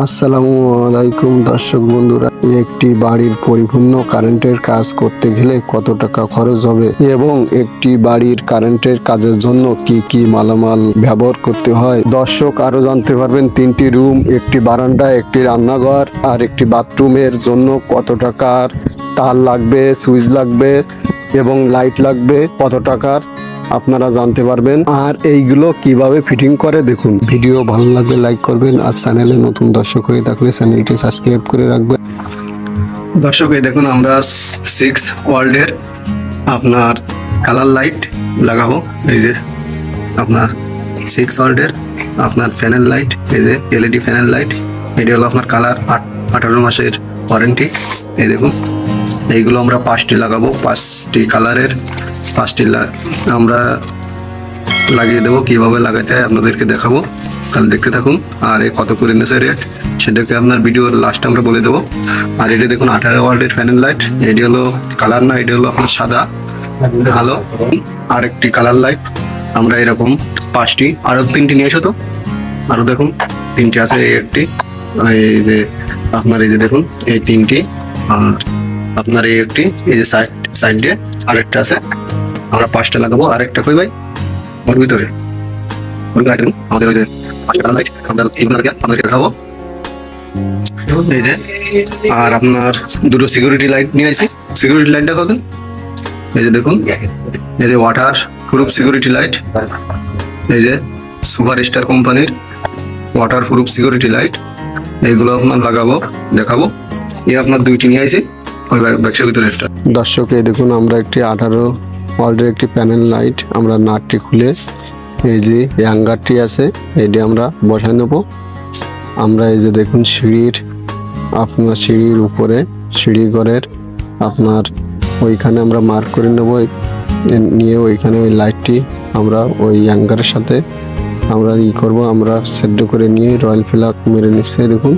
আসসালামু আলাইকুম দর্শক বন্ধুরা একটি বাড়ির পরিপূর্ণ কারেন্টের কাজ করতে গেলে কত টাকা খরচ হবে এবং একটি বাড়ির কারেন্টের কাজের জন্য কি কি মালামাল ব্যবহার করতে হয়? দর্শক আরও জানতে পারবেন তিনটি রুম, একটি বারান্দা একটি রান্নাঘর আর একটি বাথরুমের জন্য কত টাকার তার লাগবে, সুইচ লাগবে এবং লাইট লাগবে, কত টাকার? আপনারা জানতে পারবেন আর এইগুলো কীভাবে ফিটিং করে দেখুন। ভিডিও ভালো লাগলে লাইক করবেন আর চ্যানেলে নতুন দর্শক হয়ে থাকলে চ্যানেলটি সাবস্ক্রাইব করে রাখবেন। দর্শক এই দেখুন, আমরা সিক্স ওয়ার্ল্ডের আপনার কালার লাইট লাগাবো। এই যে আপনার সিক্স ওয়ার্ল্ডের আপনার ফ্যানের লাইট এই যে এলইডি ফ্যানের লাইট এটি হলো আপনার কালার আট আঠারো মাসের ওয়ারেন্টি এই দেখুন। এইগুলো আমরা পাঁচটি লাগাবো, পাঁচটি কালারের। পাঁচটি আমরা লাগিয়ে দেবো, কীভাবে লাগাতে হয় আপনাদেরকে দেখাবো। তাহলে দেখতে থাকুন, আর এ কত করে নিয়েছে রেট সেটাকে আপনার ভিডিওর লাস্ট আমরা বলে দেবো। আর এটি দেখুন, আঠারো ওয়ার্ল্ডের ফ্যানের লাইট এটি হলো কালার না, এটি হলো আপনার সাদা। ভালো। আর একটি কালার লাইট আমরা এরকম পাঁচটি আরও তিনটি নিয়ে এসো তো। আরও দেখুন, তিনটি আছে, এই একটি, এই যে আপনার এই যে দেখুন, এই তিনটি, আর আপনার এই একটি, এই যে সাইড সাইড দিয়ে আরেকটা আছে। আমরা পাঁচটা লাগাবো, আরেকটা কই ভাই? ওর ভিতরে। ওর গাড়ি আমাদের ওই যে পাঁচটা লাইট আমরা এইগুলো আগে আপনাদেরকে দেখাবো। এই যে, আর আপনার দুটো সিকিউরিটি লাইট নিয়ে আসি। সিকিউরিটি লাইটটা কত এই যে দেখুন, এই যে ওয়াটার প্রুফ সিকিউরিটি লাইট এই যে সুপার স্টার কোম্পানির ওয়াটার প্রুফ সিকিউরিটি লাইট এইগুলো আপনার লাগাবো, দেখাবো। এই আপনার দুইটি নিয়ে আসি। দর্শক, এই দেখুন, আমরা একটি আঠারো ওয়ার্ল্ডের একটি প্যানেল লাইট, আমরা নাটটি খুলে এই যে অ্যাঙ্গারটি আছে এটি আমরা বসায় নেব। আমরা এই যে দেখুন, সিঁড়ির আপনার সিঁড়ির উপরে, সিঁড়ি ঘরের আপনার ওইখানে আমরা মার্ক করে নেব। নিয়ে ওইখানে ওই লাইটটি আমরা ওই অ্যাঙ্গারের সাথে আমরা ই করব, আমরা সেদ্ধ করে নিয়ে রয়্যাল ফ্ল্যাগ মেরে নিচ্ছে, দেখুন।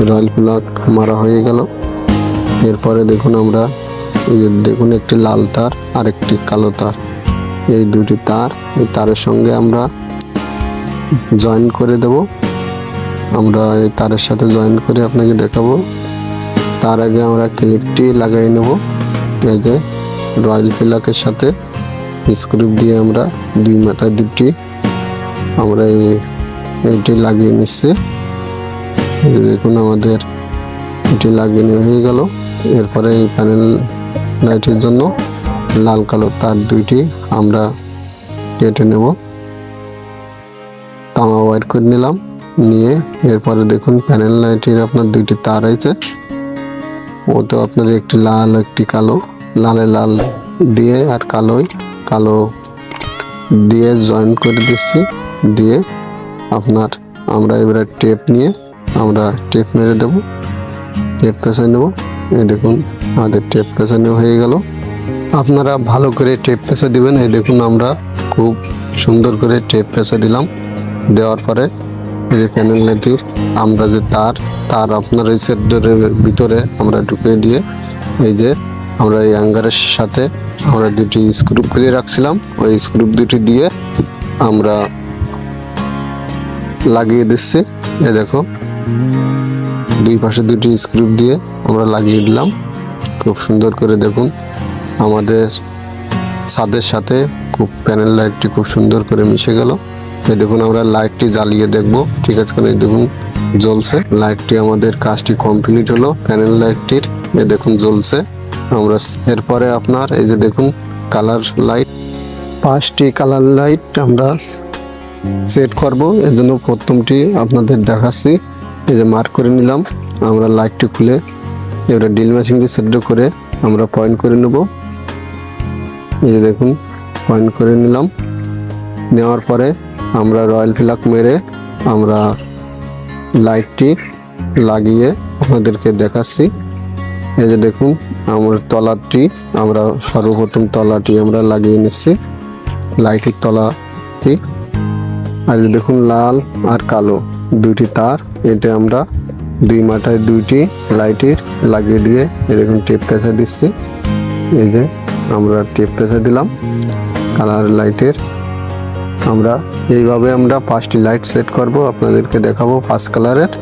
রয়্যাল ফ্ল্যাগ মারা হয়ে গেল। এরপরে দেখুন আমরা দেখুন একটি লাল তার আর একটি কালো তার। এই দুটি তার, এই তারের সঙ্গে আমরা জয়েন করে দেব। আমরা এই তারের সাথে জয়েন করে আপনাকে দেখাবো। তার আগে আমরা ক্লিপটি লাগাই নেব। এই যে রয়্যাল ফ্ল্যাগের সাথে স্ক্রুপ দিয়ে আমরা দুই মাথায় দুটি, আমরা এই- এইটি লাগিয়ে নিচ্ছে। দেখুন আমাদের এটি লাগিয়ে হয়ে গেল। এরপরে এই প্যানেল লাইটের জন্য লাল কালো তার দুইটি আমরা কেটে নেব। তামা ওয়ার করে নিলাম, নিয়ে এরপরে দেখুন প্যানেল লাইটের আপনার দুইটি তার আছে ও তো আপনার একটি লাল, একটি কালো, লালে লাল দিয়ে আর কালোই, কালো দিয়ে জয়েন করে দিচ্ছি। দিয়ে আপনার আমরা এবারে টেপ নিয়ে আমরা টেপ মেরে দেব। টেপ পেঁচে নেব। এই দেখুন, আমাদের টেপ পেঁচানো হয়ে গেল। আপনারা ভালো করে টেপ পেঁচে দিবেন। এই দেখুন, আমরা খুব সুন্দর করে টেপ পেঁচে দিলাম। দেওয়ার পরে এই যে প্যানেল লাইটের আমরা যে তার তার আপনার এই সেদ্দরের ভিতরে আমরা ঢুকিয়ে দিয়ে এই যে আমরা এই অ্যাঙ্গারের সাথে আমরা দুটি স্ক্রুপ খুলে রাখছিলাম। ওই স্ক্রুপ দুটি দিয়ে আমরা লাগিয়ে দিচ্ছি। এই দেখো দুই পাশে দুটি স্ক্রু দিয়ে আমরা লাগিয়ে দিলাম। খুব সুন্দর করে দেখুন, আমাদের ছাদের সাথে খুব প্যানেল লাইটটি খুব সুন্দর করে মিশে গেল। এই দেখুন, আমরা লাইটটি জ্বালিয়ে দেখব। ঠিক আছে, এই দেখুন, জ্বলছে। লাইটটি আমাদের কাজটি কমপ্লিট হলো প্যানেল লাইটটির এই দেখুন, জ্বলছে। আমরা এরপরে আপনার, এই যে দেখুন কালার লাইট পাঁচটি কালার লাইট আমরা সেট করব। জন্য প্রথমটি আপনাদের দেখাচ্ছি। এই যে মার্ক করে নিলাম, আমরা লাইটটি খুলে এবারে ডিল মেশিনটি সেট করে আমরা পয়েন্ট করে নেব। এই যে দেখুন পয়েন্ট করে নিলাম। নেওয়ার পরে আমরা রয়্যাল ফ্ল্যাগ মেরে আমরা লাইটটি লাগিয়ে আপনাদেরকে দেখাচ্ছি। এই যে দেখুন, আমার তলাটি, আমরা সর্বপ্রথম তলাটি আমরা লাগিয়ে নিচ্ছি লাইটের তলাটি। আর দেখুন, লাল আর কালো। দুইটি তার এটা আমরা দুই মাথায় দুইটি লাইটের লাগিয়ে দিয়ে এরকম টেপ পেঁচা দিচ্ছি। এই যে আমরা টেপ পেঁচা দিলাম, কালার লাইটের। আমরা এইভাবে আমরা পাঁচটি লাইট সেট করব, আপনাদেরকে দেখাবো ফার্স্ট কালারের।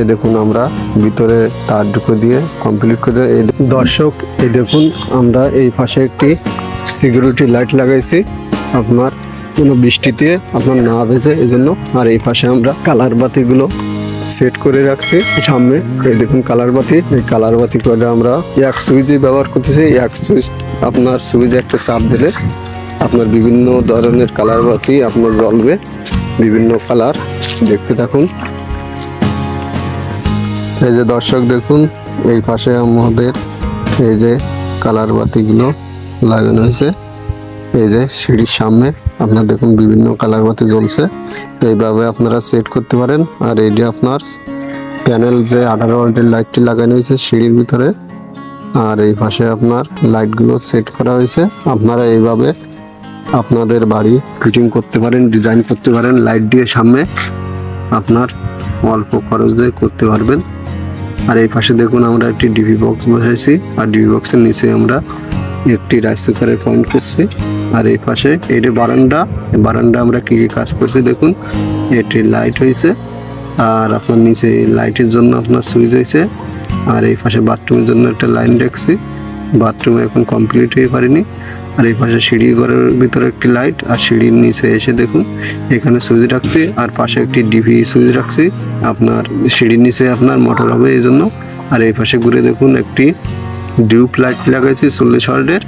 এ দেখুন আমরা ভিতরে তার ঢুকে দিয়ে কমপ্লিট করে এই দর্শক এই দেখুন আমরা এই পাশে একটি সিকিউরিটি লাইট লাগাইছি। আপনার কোনো বৃষ্টিতে আপনার না ভেজে এই জন্য আর এই পাশে আমরা কালার বাতিগুলো সেট করে রাখছি। সামনে এই দেখুন কালার বাতি। এই কালার বাতি করে আমরা এক সুইচে ব্যবহার করতেছি। এক সুইচ আপনার সুইচে একটা চাপ দিলে আপনার বিভিন্ন ধরনের কালার বাতি আপনার জ্বলবে। বিভিন্ন কালার দেখতে থাকুন। এই যে দর্শক দেখুন, এই পাশে আমাদের এই যে কালার বাতিগুলো লাগানো হয়েছে। এই যে সিঁড়ির সামনে আপনার দেখুন বিভিন্ন কালার বাতি জ্বলছে। এইভাবে আপনারা সেট করতে পারেন। আর এইটি আপনার প্যানেল যে আঠারো ভোল্টের লাইটটি লাগানো হয়েছে সিঁড়ির ভিতরে, আর এই পাশে আপনার লাইটগুলো সেট করা হয়েছে। আপনারা এইভাবে আপনাদের বাড়ি ফিটিং করতে পারেন ডিজাইন করতে পারেন লাইট দিয়ে সামনে আপনার অল্প খরচ দিয়ে করতে পারবেন। আর এই পাশে দেখুন আমরা একটি ডিভি বক্স বসাইছি। আর ডিভি বক্সের নিচে আমরা একটি রাইস কুকারের পয়েন্ট করছি। আর এই পাশে এটি বারান্দা বারান্দা আমরা কি কি কাজ করছি দেখুন। এটি লাইট হয়েছে, আর আপনার নিচে লাইটের জন্য আপনার সুইচ হয়েছে, আর এই পাশে বাথরুমের জন্য একটা লাইন রাখছি। বাথরুমে এখন কমপ্লিট হয়ে পারেনি, আর এই পাশে সিঁড়ি ঘরের ভিতরে একটি লাইট আর সিঁড়ির নিচে এসে দেখুন, এখানে সুইচ রাখছি, আর পাশে একটি ডিভি সুইচ রাখছি। আপনার সিঁড়ির নিচে আপনার মোটর হবে এই জন্য। আর এই পাশে ঘুরে দেখুন, একটি ডিউপ লাইট লাগাইছি চল্লিশ ওয়ার্ডের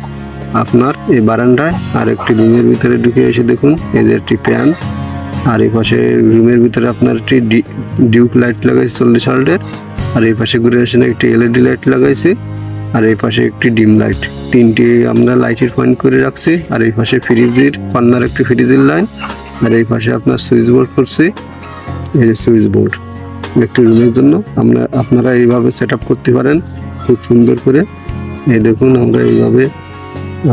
আপনার এই বারান্দায় আর একটি রুমের ভিতরে ঢুকে এসে দেখুন, এই যে একটি ফ্যান। আর এই পাশে রুমের ভিতরে আপনার একটি ডি- ডিউপ লাইট লাগাইছে চল্লিশ ওয়ার্ডের আর এই পাশে ঘুরে এসে একটি এলইডি লাইট লাগাইছে। আর এই পাশে একটি ডিম লাইট। তিনটি আমরা লাইটের পয়েন্ট করে রাখছি। আর এই পাশে ফ্রিজের কর্নার একটি ফ্রিজের লাইন। আর এই পাশে আপনার সুইচ বোর্ড করছি। এই যে সুইচ বোর্ড। একটি রুমের জন্য আমরা আপনারা এইভাবে সেট করতে পারেন। খুব সুন্দর করে। এই দেখুন, আমরা এইভাবে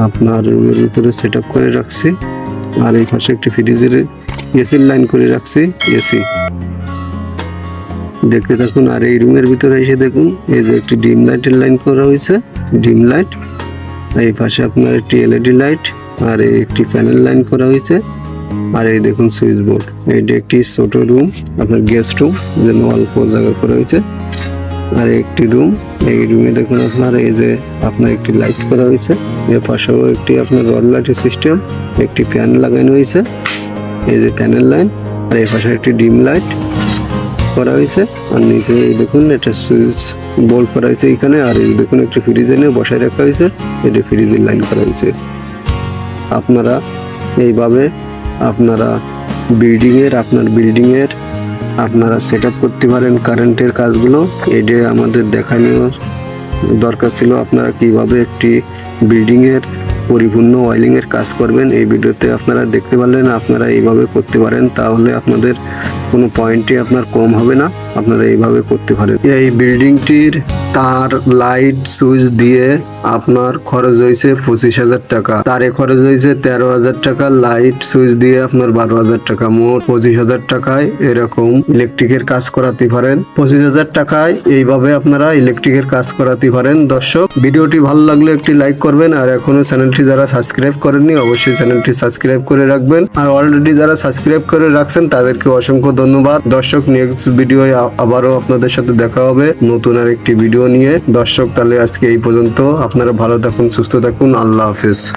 আপনার রুমের ভিতরে সেট করে রাখছি। আর এই পাশে একটি ফ্রিজের এসির লাইন করে রাখছি এসি দেখতে থাকুন, আর এই রুমের ভিতরে এসে দেখুন, এই যে একটি ডিম লাইটের লাইন করা হয়েছে, ডিম লাইট এই পাশে আপনার একটি এলইডি লাইট আর এই একটি প্যানেল লাইন করা হয়েছে। আর এই দেখুন সুইচ বোর্ড এইটি একটি ছোট রুম আপনার গেস্ট রুম যেন অল্প জায়গা করা হয়েছে। আর একটি রুম এই রুমে দেখুন আপনার, এই যে আপনার একটি লাইট করা হয়েছে। এর পাশেও একটি আপনার রড লাইটের সিস্টেম একটি ফ্যান লাগানো হয়েছে। এই যে প্যানেল লাইন আর এই পাশে একটি ডিম লাইট করা হয়েছে। আর নিচে দেখুন এটা সুইচ বোল্ড করা হয়েছে এখানে। আর এই দেখুন, একটি ফ্রিজ এনে বসায় রাখা হয়েছে। এটি ফ্রিজের লাইন করা হয়েছে। আপনারা এইভাবে আপনারা বিল্ডিংয়ের আপনার বিল্ডিংয়ের আপনারা সেট করতে পারেন কারেন্টের কাজগুলো। এটা আমাদের দেখানো দরকার ছিল, আপনারা কীভাবে একটি বিল্ডিংয়ের পরিপূর্ণ ওয়াইলিংয়ের কাজ করবেন, এই ভিডিওতে আপনারা দেখতে পারলেন, আপনারা এইভাবে করতে পারেন, তাহলে আপনাদের কোনো পয়েন্টই আপনার কম হবে না, আপনারা এইভাবে করতে পারেন। এই বিল্ডিংটির তার লাইট সুইচ দিয়ে আপনার খরচ হয়েছে পঁচিশ হাজার টাকা। তারে খরচ হয়েছে তেরো হাজার টাকা, লাইট সুইচ দিয়ে আপনার বারো হাজার টাকা। মোট পঁচিশ হাজার টাকায় এরকম ইলেকট্রিকের কাজ করাতে পারেন। পঁচিশ হাজার টাকায় এইভাবে আপনারা ইলেকট্রিকের কাজ করাতে পারেন। দর্শক, ভিডিওটি ভালো লাগলে একটি লাইক করবেন। আর এখনও চ্যানেলটি যারা সাবস্ক্রাইব করেননি, অবশ্যই চ্যানেলটি সাবস্ক্রাইব করে রাখবেন। আর অলরেডি যারা সাবস্ক্রাইব করে রাখছেন, তাদেরকে অসংখ্য ধন্যবাদ। দর্শক নেক্সট ভিডিও আবারও আপনাদের সাথে দেখা হবে। নতুন আর একটি ভিডিও নিয়ে দর্শক তাহলে আজকে এই পর্যন্ত। আপনারা ভালো থাকুন সুস্থ থাকুন। আল্লাহ হাফিজ।